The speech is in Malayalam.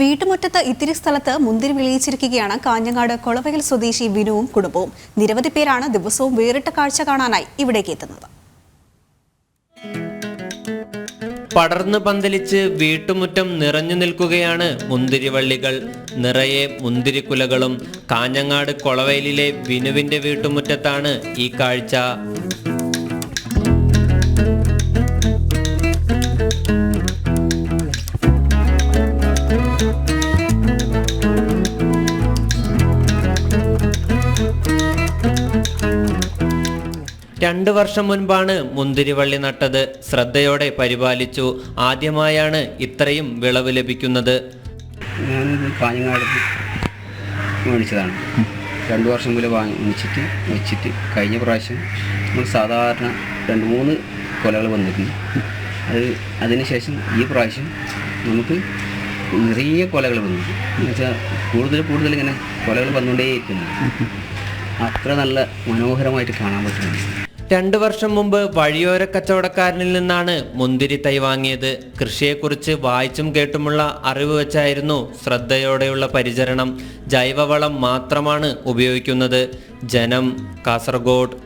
വീട്ടുമുറ്റത്ത് ഇത്തിരി സ്ഥലത്ത് മുന്തിരി വിളയിച്ചിരിക്കുകയാണ് കാഞ്ഞങ്ങാട് കൊളവയൽ സ്വദേശി വിനുവും കുടുംബവും. നിരവധി പേരാണ് ദിവസവും വേറിട്ട കാഴ്ച കാണാനായി ഇവിടേക്ക് എത്തുന്നത്. പടർന്ന് പന്തലിച്ച് വീട്ടുമുറ്റം നിറഞ്ഞു നിൽക്കുകയാണ് മുന്തിരിവള്ളികൾ. നിറയെ മുന്തിരിക്കുലകളും കാഞ്ഞങ്ങാട് കൊളവയലിലെ വിനുവിന്റെ വീട്ടുമുറ്റത്താണ് ഈ കാഴ്ച. രണ്ടു വർഷം മുൻപാണ് മുന്തിരിവള്ളി നട്ടത്. ശ്രദ്ധയോടെ പരിപാലിച്ചു. ആദ്യമായാണ് ഇത്രയും വിളവ് ലഭിക്കുന്നത്. ഞാനിത് കാഞ്ഞങ്ങാട് മേടിച്ചതാണ്. രണ്ട് വർഷം മുതൽ വാങ്ങി മേടിച്ചിട്ട് വെച്ചിട്ട് കഴിഞ്ഞ പ്രാവശ്യം നമ്മൾ സാധാരണ രണ്ട് മൂന്ന് കൊലകൾ വന്നിരുന്നു അത് അതിനുശേഷം ഈ പ്രാവശ്യം നമുക്ക് നിറയെ കൊലകൾ വന്നു എന്നുവെച്ചാൽ കൂടുതൽ കൂടുതൽ ഇങ്ങനെ കൊലകൾ വന്നുകൊണ്ടേയിരിക്കുന്നു. അത്ര നല്ല മനോഹരമായിട്ട് കാണാൻ പറ്റുന്നുണ്ട്. രണ്ടു വർഷം മുമ്പ് വഴിയോര കച്ചവടക്കാരനിൽ നിന്നാണ് മുന്തിരി തൈ വാങ്ങിയത്. കൃഷിയെക്കുറിച്ച് വായിച്ചും കേട്ടുമുള്ള അറിവ് വെച്ചായിരുന്നു ശ്രദ്ധയോടെയുള്ള പരിചരണം. ജൈവവളം മാത്രമാണ് ഉപയോഗിക്കുന്നത്. ജനം കാസർഗോഡ്